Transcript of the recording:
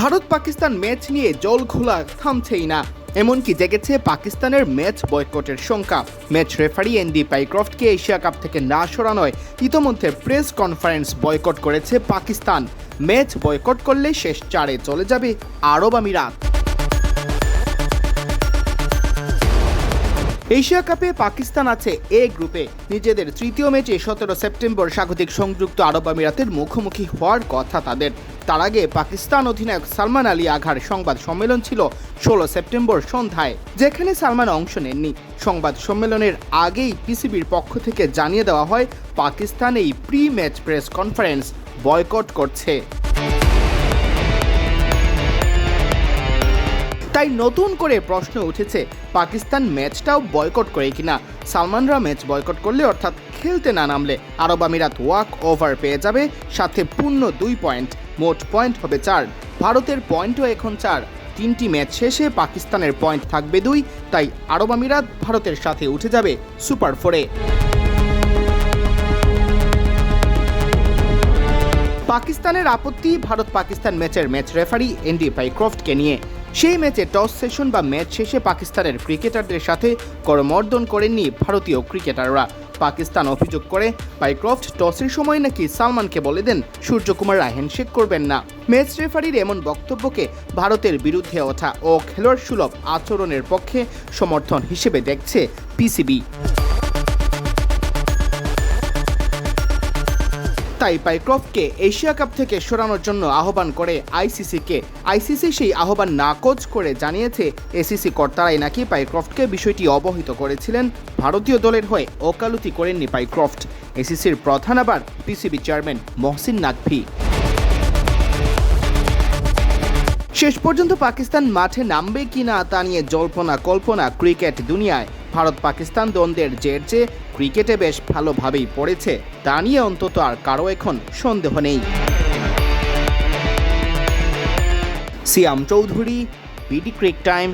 Bharat Pakistan match নিয়ে জল খোলা থামছেই না। এমনকি জেগেছে পাকিস্তানের ম্যাচ বয়কটের শঙ্কা ম্যাচ রেফারি এনডি পাইক্রফটকে এশিয়া কাপ থেকে না সরানোয় ইতোমধ্যে প্রেস কনফারেন্স বয়কট করেছে পাকিস্তান। ম্যাচ বয়কট করলে শেষ চারে চলে যাবে আরব আমিরাত। এশিয়া কাপে পাকিস্তান আছে এ গ্রুপে। নিজেদের তৃতীয় ম্যাচে সতেরো সেপ্টেম্বর স্বাগতিক সংযুক্ত আরব আমিরাতের মুখোমুখি হওয়ার কথা তাদের। তার আগে পাকিস্তান অধিনায়ক সালমান আলী আঘার সংবাদ সম্মেলন ছিল ষোলো সেপ্টেম্বর সন্ধ্যায়, যেখানে সালমান অংশ নেননি। সংবাদ সম্মেলনের আগেই পিসিবির পক্ষ থেকে জানিয়ে দেওয়া হয়, পাকিস্তান এই pre match press conference boycott করছে। তাই নতুন করে প্রশ্ন উঠেছে, পাকিস্তান ম্যাচটাও বয়কট করে কিনা? সালমানরা ম্যাচ বয়কট করলে অর্থাৎ খেলতে না নামলে আরব আমিরাত ওয়াক ওভার পেয়ে যাবে সাথে পূর্ণ দুই পয়েন্ট। মোট পয়েন্ট হবে চার, ভারতের পয়েন্টও এখন চার। তিনটি ম্যাচ শেষে পাকিস্তানের পয়েন্ট থাকবে দুই, তাই আরব আমিরাত ভারতের সাথে উঠে যাবে সুপার ফোরে। পাকিস্তানের আপত্তি ভারত পাকিস্তান ম্যাচের ম্যাচ রেফারি এনডি পাইক্রফটকে নিয়ে। সেই ম্যাচে টস সেশন বা ম্যাচ শেষে পাকিস্তানের ক্রিকেটারদের সাথে করমর্দন করেননি ভারতীয় ক্রিকেটাররা। পাকিস্তান অভিযোগ করে, পাইক্রফট টসের সময় নাকি সালমানকে বলে দেন, সূর্যকুমার সূর্যকুমাররা হ্যান্ডশেক করবেন না। ম্যাচ রেফারির এমন বক্তব্যকে ভারতের বিরুদ্ধে ওঠা ও খেলোয়াড় সুলভ আচরণের পক্ষে সমর্থন হিসেবে দেখছে পিসিবি। তাই পাইক্রফকে এশিয়া কাপ থেকে সরানোর জন্য আহ্বান করে আইসিসিকে। আইসিসি সেই আহ্বান নাকচ করে জানিয়েছে এসিসি কর্তারাই নাকি পাইক্রফটকে বিষয়টি অবহিত করেছিলেন। ভারতীয় দলের হয়ে ওকালতি করেননি পাইক্রফট। এসিসির প্রধান আবার পিসিবি চেয়ারম্যান মহসিন নাকভি। শেষ পর্যন্ত পাকিস্তান মাঠে নামবে কিনা তা নিয়ে জল্পনা কল্পনা ক্রিকেট দুনিয়ায়। ভারত পাকিস্তান দ্বন্দ্বের জের যে ক্রিকেটে বেশ ভালোভাবেই পড়েছে। তা নিয়ে অন্তত আর কারও এখন সন্দেহ নেই। Siam Chowdhury, BD cric time.